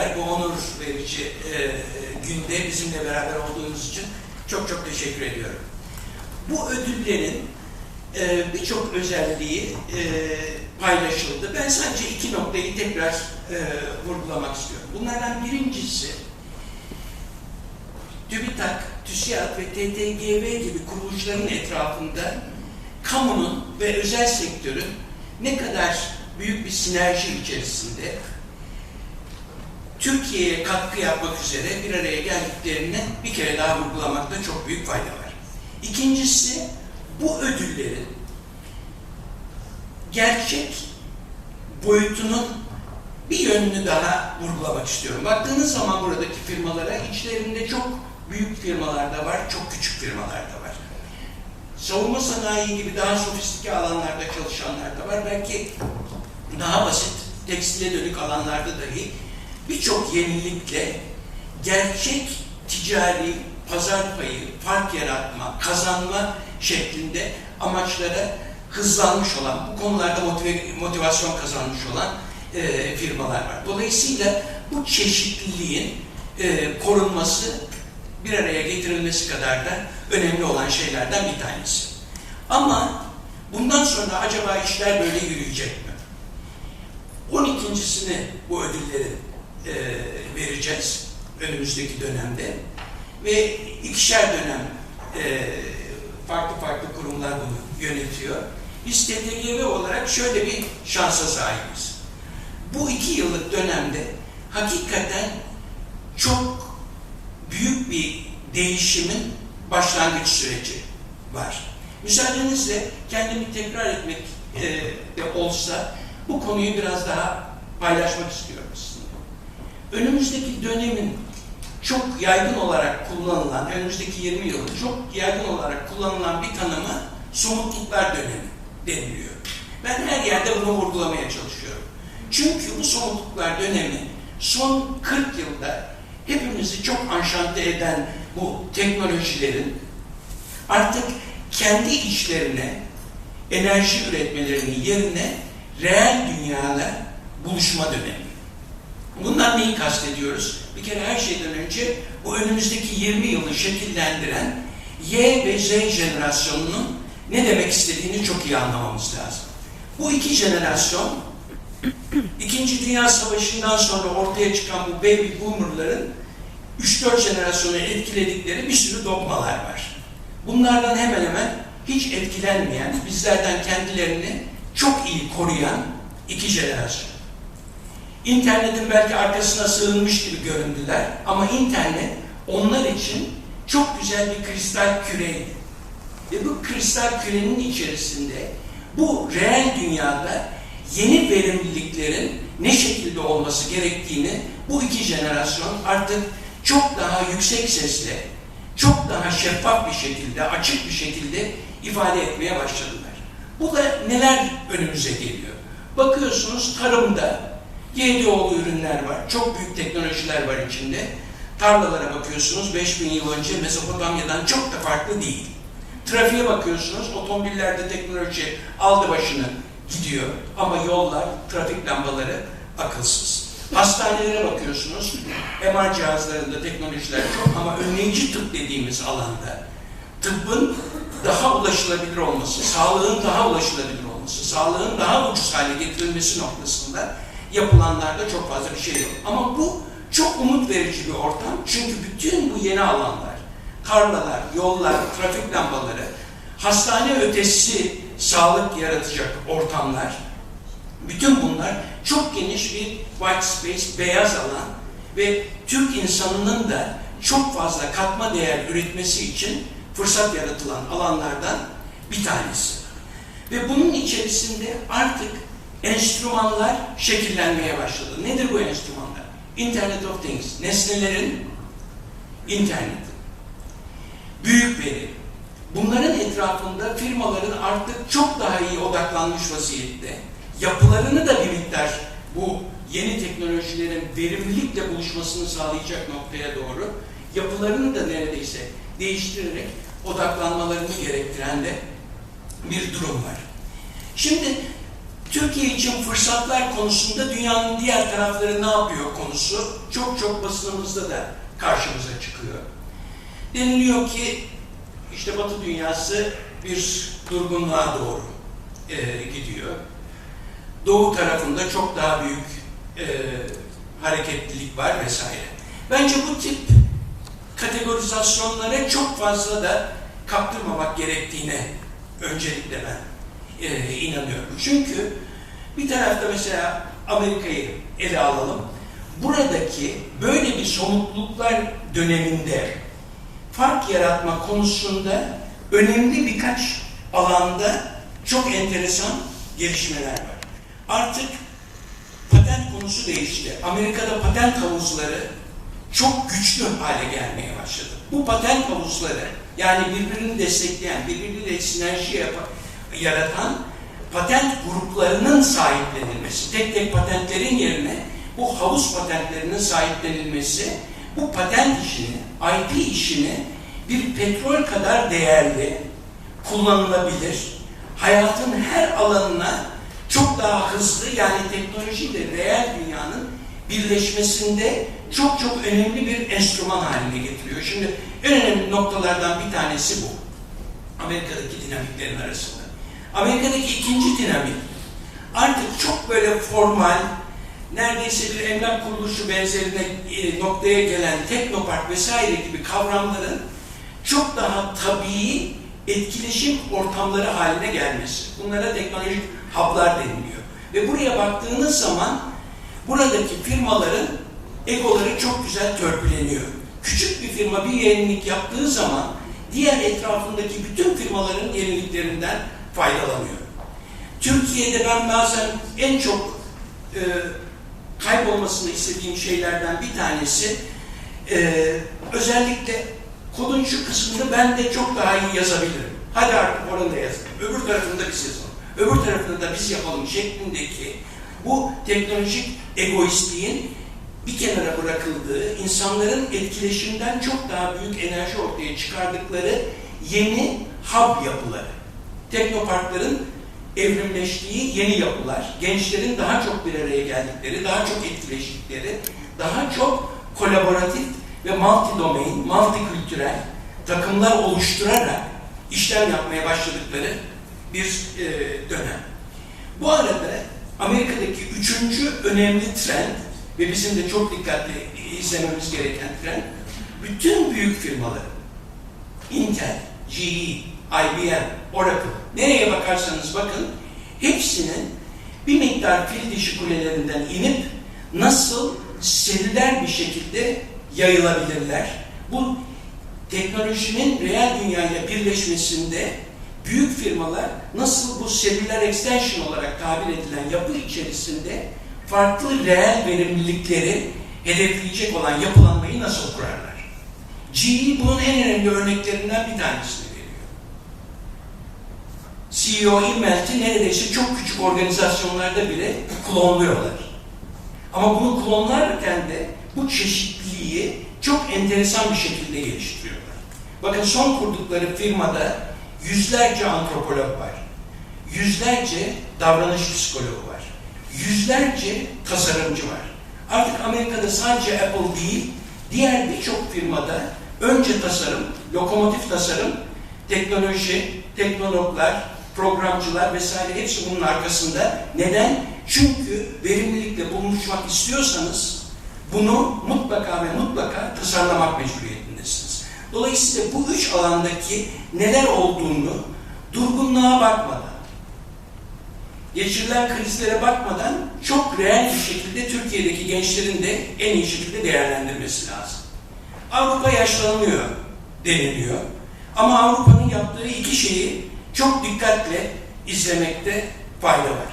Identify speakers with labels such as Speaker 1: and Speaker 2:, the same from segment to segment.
Speaker 1: beraber bu onur verici e, günde bizimle beraber olduğunuz için çok çok teşekkür ediyorum. Bu ödüllerin e, birçok özelliği e, paylaşıldı. Ben sadece iki noktayı tekrar e, vurgulamak istiyorum. Bunlardan birincisi TÜBİTAK, TÜSİAD ve TTGV gibi kuruluşların etrafında kamunun ve özel sektörün ne kadar büyük bir sinerji içerisinde Türkiye'ye katkı yapmak üzere bir araya geldiklerini bir kere daha vurgulamakta çok büyük fayda var. İkincisi, bu ödüllerin gerçek boyutunun bir yönünü daha vurgulamak istiyorum. Baktığınız zaman buradaki firmalara içlerinde çok büyük firmalar da var, çok küçük firmalar da var. Savunma sanayi gibi daha sofistike alanlarda çalışanlar da var. Belki daha basit tekstile dönük alanlarda dahi birçok yenilikle gerçek ticari pazar payı, fark yaratma, kazanma şeklinde amaçlara hızlanmış olan, bu konularda motive, motivasyon kazanmış olan e, firmalar var. Dolayısıyla bu çeşitliliğin e, korunması, bir araya getirilmesi kadar da önemli olan şeylerden bir tanesi. Ama bundan sonra acaba işler böyle yürüyecek mi? 12.sini bu ödülleri e, vereceğiz önümüzdeki dönemde ve ikişer dönem e, farklı farklı kurumlar bunu yönetiyor. Biz TTGV olarak şöyle bir şansa sahibiz. Bu iki yıllık dönemde hakikaten çok büyük bir değişimin başlangıç süreci var. Müsaadenizle kendimi tekrar etmek e, de olsa bu konuyu biraz daha paylaşmak istiyorum sizinle. Önümüzdeki dönemin çok yaygın olarak kullanılan, önümüzdeki 20 yılın çok yaygın olarak kullanılan bir tanımı somutluklar dönemi deniliyor. Ben her yerde bunu vurgulamaya çalışıyorum. Çünkü bu somutluklar dönemi son 40 yılda hepimizi çok anşante eden bu teknolojilerin artık kendi içlerine enerji üretmelerinin yerine reel dünyayla buluşma dönemi. Bundan neyi kastediyoruz? Bir kere her şeyden önce bu önümüzdeki 20 yılı şekillendiren Y ve Z jenerasyonunun ne demek istediğini çok iyi anlamamız lazım. Bu iki jenerasyon İkinci Dünya Savaşı'ndan sonra ortaya çıkan bu baby boomerların 3-4 jenerasyonu etkiledikleri bir sürü dogmalar var. Bunlardan hemen hemen hiç etkilenmeyen, bizlerden kendilerini çok iyi koruyan iki jenerasyon. İnternetin belki arkasına sığınmış gibi göründüler ama internet onlar için çok güzel bir kristal küreydi. Ve bu kristal kürenin içerisinde bu reel dünyada yeni verimliliklerin ne şekilde olması gerektiğini bu iki jenerasyon artık çok daha yüksek sesle, çok daha şeffaf bir şekilde, açık bir şekilde ifade etmeye başladılar. Bu da neler önümüze geliyor? Bakıyorsunuz tarımda GDO'lu ürünler var, çok büyük teknolojiler var içinde. Tarlalara bakıyorsunuz 5000 yıl önce Mezopotamya'dan çok da farklı değil. Trafiğe bakıyorsunuz otomobillerde teknoloji aldı başını gidiyor ama yollar, trafik lambaları akılsız. Hastanelere bakıyorsunuz, MR cihazlarında teknolojiler çok ama önleyici tıp dediğimiz alanda tıbbın daha ulaşılabilir olması, sağlığın daha ulaşılabilir olması, sağlığın daha ucuz hale getirilmesi noktasında yapılanlarda çok fazla bir şey yok. Ama bu çok umut verici bir ortam çünkü bütün bu yeni alanlar, tarlalar, yollar, trafik lambaları, hastane ötesi sağlık yaratacak ortamlar, bütün bunlar çok geniş bir white space, beyaz alan ve Türk insanının da çok fazla katma değer üretmesi için fırsat yaratılan alanlardan bir tanesi. Ve bunun içerisinde artık enstrümanlar şekillenmeye başladı. Nedir bu enstrümanlar? Internet of Things, nesnelerin interneti. Büyük veri. Bunların etrafında firmaların artık çok daha iyi odaklanmış vaziyette. Yapılarını da bir miktar bu yeni teknolojilerin verimlilikle buluşmasını sağlayacak noktaya doğru yapılarını da neredeyse değiştirerek odaklanmalarını gerektiren de bir durum var. Şimdi Türkiye için fırsatlar konusunda dünyanın diğer tarafları ne yapıyor konusu çok çok basınımızda da karşımıza çıkıyor. Deniliyor ki işte Batı dünyası bir durgunluğa doğru e, gidiyor. Doğu tarafında çok daha büyük e, hareketlilik var vesaire. Bence bu tip kategorizasyonlara çok fazla da kaptırmamak gerektiğine öncelikle ben e, inanıyorum. Çünkü bir tarafta mesela Amerika'yı ele alalım. Buradaki böyle bir somutluluklar döneminde fark yaratma konusunda önemli birkaç alanda çok enteresan gelişmeler var. Artık patent konusu değişti. Amerika'da patent havuzları çok güçlü hale gelmeye başladı. Bu patent havuzları yani birbirini destekleyen, birbiriyle sinerji yapan, yaratan patent gruplarının sahiplenilmesi, tek tek patentlerin yerine bu havuz patentlerinin sahiplenilmesi, bu patent işini, IP işini bir petrol kadar değerli, kullanılabilir, hayatın her alanına çok daha hızlı yani teknolojiyle reel dünyanın birleşmesinde çok çok önemli bir enstrüman haline getiriyor. Şimdi en önemli noktalardan bir tanesi bu. Amerika'daki dinamiklerin arasında. Amerika'daki ikinci dinamik artık çok böyle formal, neredeyse bir emlak kuruluşu benzerine e, noktaya gelen teknopark vesaire gibi kavramların çok daha tabii etkileşim ortamları haline gelmesi. Bunlara teknolojik hub'lar deniliyor. Ve buraya baktığınız zaman buradaki firmaların egoları çok güzel törpüleniyor. Küçük bir firma bir yenilik yaptığı zaman diğer etrafındaki bütün firmaların yeniliklerinden faydalanıyor. Türkiye'de ben bazen en çok e, kaybolmasını istediğim şeylerden bir tanesi e, özellikle kodun şu kısmını ben de çok daha iyi yazabilirim. Hadi artık orada yazalım. Öbür tarafında biz yazalım. Öbür tarafında da biz yapalım şeklindeki bu teknolojik egoistliğin bir kenara bırakıldığı, insanların etkileşimden çok daha büyük enerji ortaya çıkardıkları yeni hub yapıları. Teknoparkların evrimleştiği yeni yapılar, gençlerin daha çok bir araya geldikleri, daha çok etkileştikleri, daha çok kolaboratif ve multi-domain, multi-kültürel takımlar oluşturarak işlem yapmaya başladıkları bir e, dönem. Bu arada Amerika'daki üçüncü önemli trend ve bizim de çok dikkatli izlememiz gereken trend, bütün büyük firmaları, Intel, GE, IBM, Oracle, nereye bakarsanız bakın, hepsinin bir miktar fil dişi kulelerinden inip nasıl serüler bir şekilde yayılabilirler. Bu teknolojinin reel dünyayla birleşmesinde büyük firmalar nasıl bu serüler extension olarak tabir edilen yapı içerisinde farklı reel verimlilikleri hedefleyecek olan yapılanmayı nasıl kurarlar? GE bunun en önemli örneklerinden bir veriyor. CEO Immelt'i neredeyse çok küçük organizasyonlarda bile klonluyorlar. Ama bunu klonlarken de bu çeşitliliği çok enteresan bir şekilde geliştiriyorlar. Bakın son kurdukları firmada yüzlerce antropolog var. Yüzlerce davranış psikologu var. Yüzlerce tasarımcı var. Artık Amerika'da sadece Apple değil, diğer birçok firmada önce tasarım, lokomotif tasarım, teknoloji, teknologlar, programcılar vesaire hepsi bunun arkasında. Neden? Çünkü verimlilikle buluşmak istiyorsanız bunu mutlaka ve mutlaka tasarlamak mecburiyetindesiniz. Dolayısıyla bu üç alandaki neler olduğunu durgunluğa bakmadan, geçirilen krizlere bakmadan çok reel bir şekilde Türkiye'deki gençlerin de en iyi şekilde değerlendirmesi lazım. Avrupa yaşlanıyor deniliyor. Ama Avrupa'nın yaptığı iki şeyi çok dikkatle izlemekte fayda var.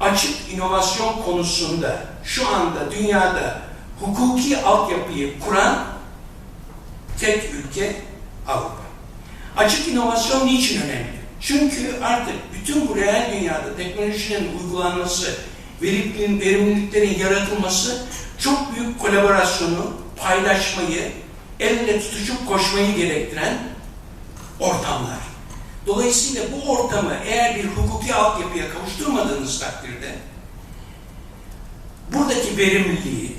Speaker 1: Açık inovasyon konusunda şu anda dünyada hukuki altyapıyı kuran tek ülke Avrupa. Açık inovasyon niçin önemli? Çünkü artık bütün bu reel dünyada teknolojinin uygulanması, verimliliklerin, verimliliklerin yaratılması çok büyük kolaborasyonu, paylaşmayı, elle tutuşup koşmayı gerektiren ortamlar. Dolayısıyla bu ortamı eğer bir hukuki altyapıya kavuşturmadığınız takdirde buradaki verimliliği,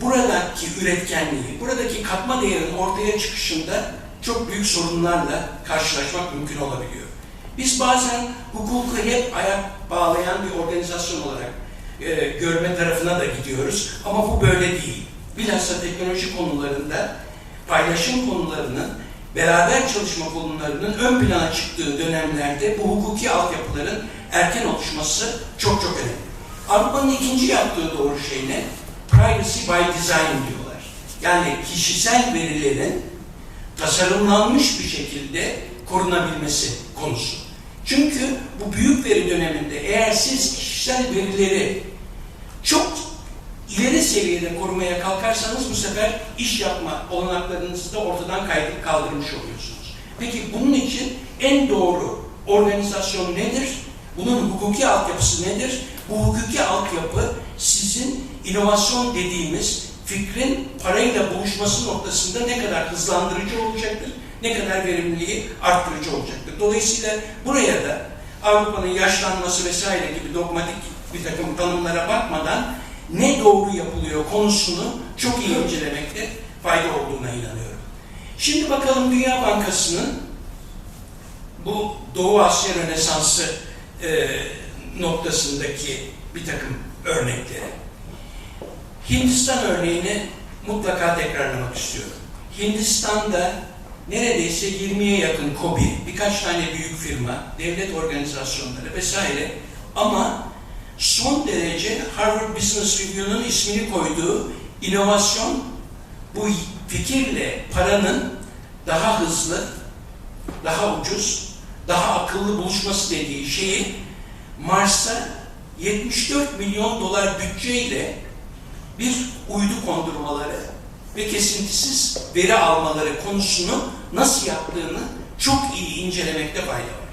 Speaker 1: buradaki üretkenliği, buradaki katma değerin ortaya çıkışında çok büyük sorunlarla karşılaşmak mümkün olabiliyor. Biz bazen hukuku hep ayak bağlayan bir organizasyon olarak e, görme tarafına da gidiyoruz ama bu böyle değil. Bilhassa teknoloji konularında paylaşım konularının beraber çalışma konularının ön plana çıktığı dönemlerde bu hukuki altyapıların erken oluşması çok çok önemli. Avrupa'nın ikinci yaptığı doğru şey ne? Privacy by design diyorlar. Yani kişisel verilerin tasarımlanmış bir şekilde korunabilmesi konusu. Çünkü bu büyük veri döneminde eğer siz kişisel verileri ileri seviyede korumaya kalkarsanız bu sefer iş yapma olanaklarınızı da ortadan kaydı- kaldırmış oluyorsunuz. Peki bunun için en doğru organizasyon nedir? Bunun hukuki altyapısı nedir? Bu hukuki altyapı sizin inovasyon dediğimiz fikrin parayla buluşması noktasında ne kadar hızlandırıcı olacaktır, ne kadar verimliliği arttırıcı olacaktır. Dolayısıyla buraya da Avrupa'nın yaşlanması vesaire gibi dogmatik bir takım tanımlara bakmadan ne doğru yapılıyor konusunu çok iyi incelemekte fayda olduğuna inanıyorum. Şimdi bakalım Dünya Bankası'nın bu Doğu Asya Rönesansı e, noktasındaki bir takım örnekleri. Hindistan örneğini mutlaka tekrarlamak istiyorum. Hindistan'da neredeyse 20'ye yakın KOBİ, birkaç tane büyük firma, devlet organizasyonları vesaire ama son derece Harvard Business Review'nun ismini koyduğu inovasyon bu fikirle paranın daha hızlı, daha ucuz, daha akıllı buluşması dediği şeyi Mars'a 74 milyon dolar bütçeyle bir uydu kondurmaları ve kesintisiz veri almaları konusunu nasıl yaptığını çok iyi incelemekte fayda var.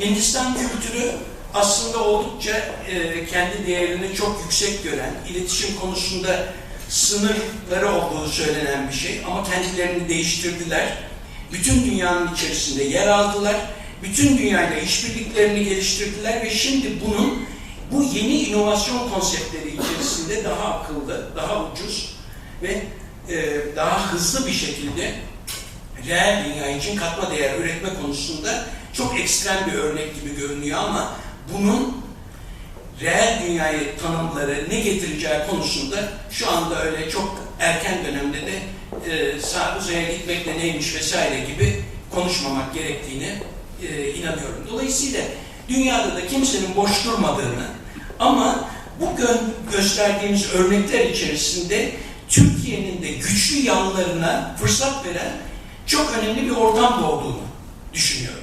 Speaker 1: Hindistan kültürü aslında oldukça e, kendi değerini çok yüksek gören, iletişim konusunda sınırları olduğu söylenen bir şey ama kendilerini değiştirdiler. Bütün dünyanın içerisinde yer aldılar. Bütün dünyayla işbirliklerini geliştirdiler ve şimdi bunun bu yeni inovasyon konseptleri içerisinde daha akıllı, daha ucuz ve e, daha hızlı bir şekilde reel dünya için katma değer üretme konusunda çok ekstrem bir örnek gibi görünüyor ama bunun reel dünyayı tanımları ne getireceği konusunda şu anda öyle çok erken dönemde de e, sağ uzaya gitmekle neymiş vesaire gibi konuşmamak gerektiğini e, inanıyorum. Dolayısıyla dünyada da kimsenin boş durmadığını ama bu gö- gösterdiğimiz örnekler içerisinde Türkiye'nin de güçlü yanlarına fırsat veren çok önemli bir ortam doğduğunu düşünüyorum.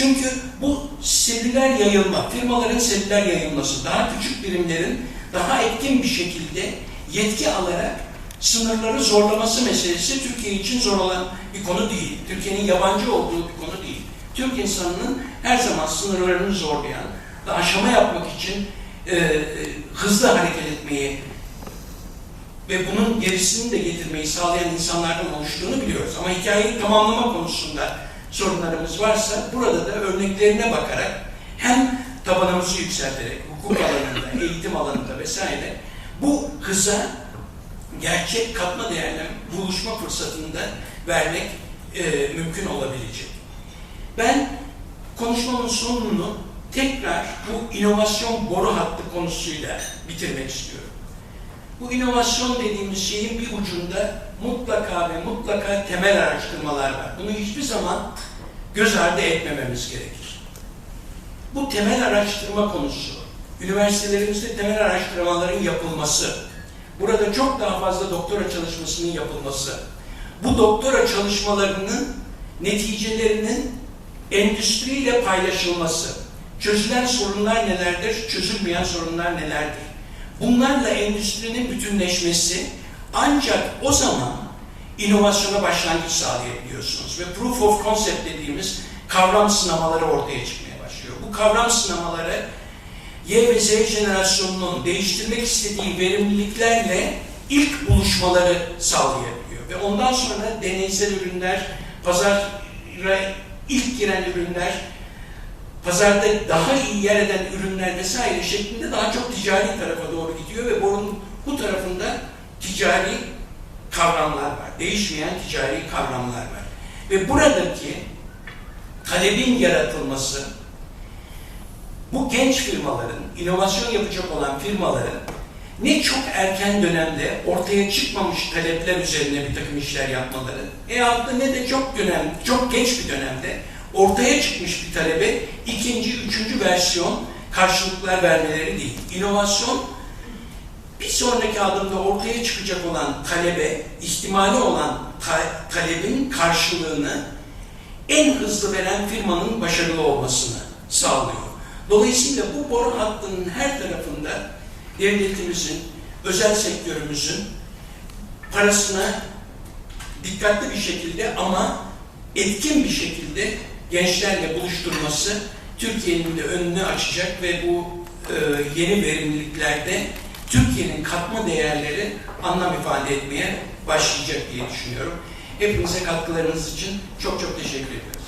Speaker 1: Çünkü bu selüler yayılma, firmaların selüler yayılması, daha küçük birimlerin daha etkin bir şekilde yetki alarak sınırları zorlaması meselesi Türkiye için zor olan bir konu değil. Türkiye'nin yabancı olduğu bir konu değil. Türk insanının her zaman sınırlarını zorlayan, ve aşama yapmak için e, e, hızlı hareket etmeyi ve bunun gerisini de getirmeyi sağlayan insanlardan oluştuğunu biliyoruz. Ama hikayeyi tamamlama konusunda sorunlarımız varsa burada da örneklerine bakarak hem tabanımızı yükselterek hukuk alanında, eğitim alanında vesaire bu hıza gerçek katma değerle buluşma fırsatını da vermek e, mümkün olabilecek. Ben konuşmamın sonunu tekrar bu inovasyon boru hattı konusuyla bitirmek istiyorum. Bu inovasyon dediğimiz şeyin bir ucunda mutlaka ve mutlaka temel araştırmalar var. Bunu hiçbir zaman göz ardı etmememiz gerekir. Bu temel araştırma konusu, üniversitelerimizde temel araştırmaların yapılması, burada çok daha fazla doktora çalışmasının yapılması, bu doktora çalışmalarının neticelerinin endüstriyle paylaşılması, çözülen sorunlar nelerdir, çözülmeyen sorunlar nelerdir? Bunlarla endüstrinin bütünleşmesi ancak o zaman inovasyona başlangıç sağlayabiliyorsunuz. Ve proof of concept dediğimiz kavram sınamaları ortaya çıkmaya başlıyor. Bu kavram sınamaları Y ve Z jenerasyonunun değiştirmek istediği verimliliklerle ilk buluşmaları sağlayabiliyor. Ve ondan sonra deneysel ürünler pazara ilk giren ürünler, pazarda daha iyi yer eden ürünler vesaire şeklinde daha çok ticari tarafa doğru gidiyor ve borunun bu tarafında ticari kavramlar var. Değişmeyen ticari kavramlar var. Ve buradaki talebin yaratılması bu genç firmaların, inovasyon yapacak olan firmaların ne çok erken dönemde ortaya çıkmamış talepler üzerine bir takım işler yapmaları, veyahut da ne de çok dönem, çok geç bir dönemde ortaya çıkmış bir talebe ikinci, üçüncü versiyon karşılıklar vermeleri değil. İnovasyon bir sonraki adımda ortaya çıkacak olan talebe, ihtimali olan ta- talebin karşılığını en hızlı veren firmanın başarılı olmasını sağlıyor. Dolayısıyla bu boru hattının her tarafında devletimizin, özel sektörümüzün parasına dikkatli bir şekilde ama etkin bir şekilde gençlerle buluşturması Türkiye'nin de önünü açacak ve bu e, yeni verimliliklerde Türkiye'nin katma değerleri anlam ifade etmeye başlayacak diye düşünüyorum. Hepinize katkılarınız için çok çok teşekkür ediyorum.